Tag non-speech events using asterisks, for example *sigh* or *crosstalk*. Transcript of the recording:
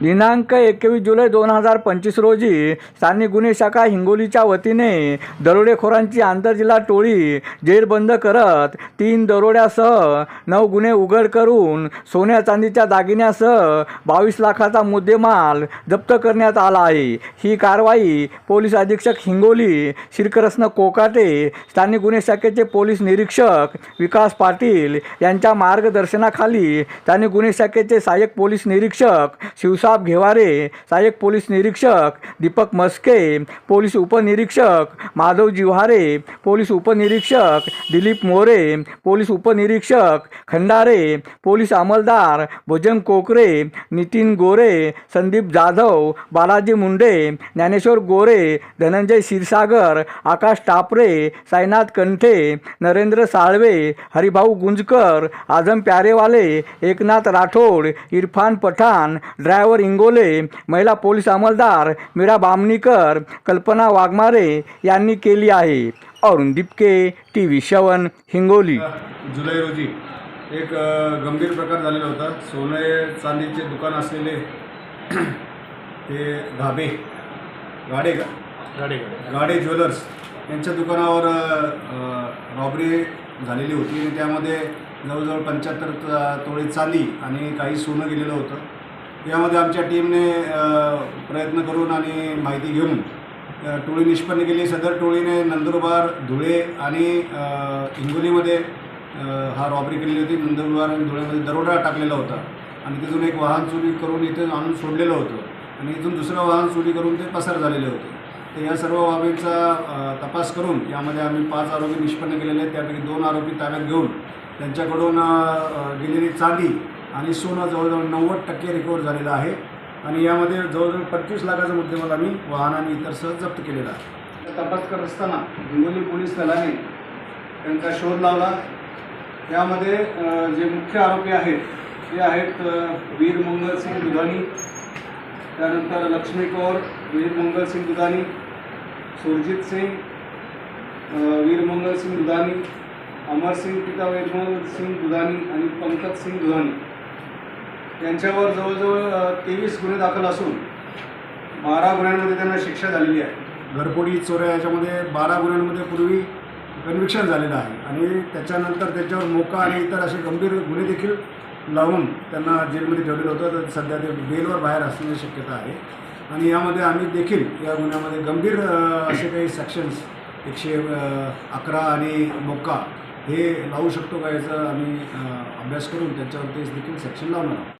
दिनांक एकवीस जुलै दोन हजार पंचवीस रोजी स्थानिक गुन्हे शाखा हिंगोलीच्या वतीने दरोडेखोरांची आंतरजिल्हा टोळी जेरबंद करत तीन दरोड्यासह नऊ गुन्हे उघड करून सोन्या चांदीच्या दागिन्यासह बावीस लाखाचा मुद्देमाल जप्त करण्यात आला आहे. ही कारवाई पोलीस अधीक्षक हिंगोली शिरकरस्न कोकाटे स्थानिक गुन्हे शाखेचे पोलीस निरीक्षक विकास पाटील यांच्या मार्गदर्शनाखाली स्थानिक गुन्हे शाखेचे सहाय्यक पोलीस निरीक्षक शिवसा प्रताप घेवारे सहाय्यक पोलीस निरीक्षक दीपक मस्के पोलीस उपनिरीक्षक माधव जिव्हारे पोलीस उपनिरीक्षक दिलीप मोरे पोलीस उपनिरीक्षक खंडारे पोलीस अंमलदार भुजंग कोकरे नितीन गोरे संदीप जाधव बालाजी मुंडे ज्ञानेश्वर गोरे धनंजय क्षीरसागर आकाश टापरे साईनाथ कंठे नरेंद्र साळवे हरिभाऊ गुंजकर आझम प्यारेवाले एकनाथ राठोड इरफान पठाण ड्रायव्हर इंगोले महिला पोलीस अंमलदार मीरा बामणीकर कल्पना वाघमारे यांनी केली आहे. अरुण दिपके टी व्ही शवन हिंगोली जुलै रोजी एक गंभीर प्रकार झालेला होता. सोने चांदीचे दुकान असलेले *clears throat* ते धाबे गाडे का गाडी. गाडे ज्वेलर्स यांच्या दुकानावर रॉबरी झालेली होती. आणि त्यामध्ये जवळजवळ पंच्याहत्तर तोळे चांदी आणि काही सोनं गेलेलं होतं. यामध्ये आमच्या टीमने प्रयत्न करून आणि माहिती घेऊन टोळी निष्पन्न केली. सदर टोळीने नंदुरबार धुळे आणि हिंगोलीमध्ये हा रॉबरी केलेली होती. नंदुरबार आणि धुळेमध्ये दरोडा टाकलेला होता आणि तिथून एक वाहन चोरी करून इथे आणून सोडलेलं होतं आणि इथून दुसरं वाहन चोरी करून ते पसार झालेले होते. तर या सर्व बाबींचा तपास करून यामध्ये आम्ही पाच आरोपी निष्पन्न केलेले आहेत. त्यापैकी दोन आरोपी ताब्यात घेऊन त्यांच्याकडून गेलेली चांदी आणि सोनं जवळजवळ नव्वद टक्के रिकवर झालेलं आहे. आणि यामध्ये जवळजवळ पंचवीस लाखाचा मुद्देमाल आम्ही वाहन आणि इतर सह जप्त केलेला आहे. तपास करत असताना हिंगोली पोलीस दलाने त्यांचा शोध लावला. यामध्ये जे मुख्य आरोपी आहेत ते आहेत वीर मंगलसिंग दुधानी त्यानंतर लक्ष्मी कौर वीर मंगलसिंग दुधानी सुरजित सिंग वीर मंगलसिंग दुधानी अमरसिंग पिता वीरमंगल सिंग दुधानी आणि पंकज सिंग दुधानी. यांच्यावर जवळजवळ तेवीस गुन्हे दाखल असून बारा गुन्ह्यांमध्ये त्यांना शिक्षा झालेली आहे. घरपोडी चोऱ्या याच्यामध्ये बारा गुन्ह्यांमध्ये पूर्वी कन्व्हिक्शन झालेलं आहे आणि त्याच्यानंतर त्याच्यावर मोका आणि इतर असे गंभीर गुन्हे देखील लावून त्यांना जेलमध्ये ठेवलेलं होतं. तर सध्या ते बेलवर बाहेर असण्याची शक्यता आहे. आणि यामध्ये आम्ही देखील या गुन्ह्यामध्ये गंभीर असे काही सेक्शन्स एकशे अकरा आणि मोका हे लावू शकतो का याचा आम्ही अभ्यास करून त्याच्यावर तेच देखील सेक्शन लावणार आहोत.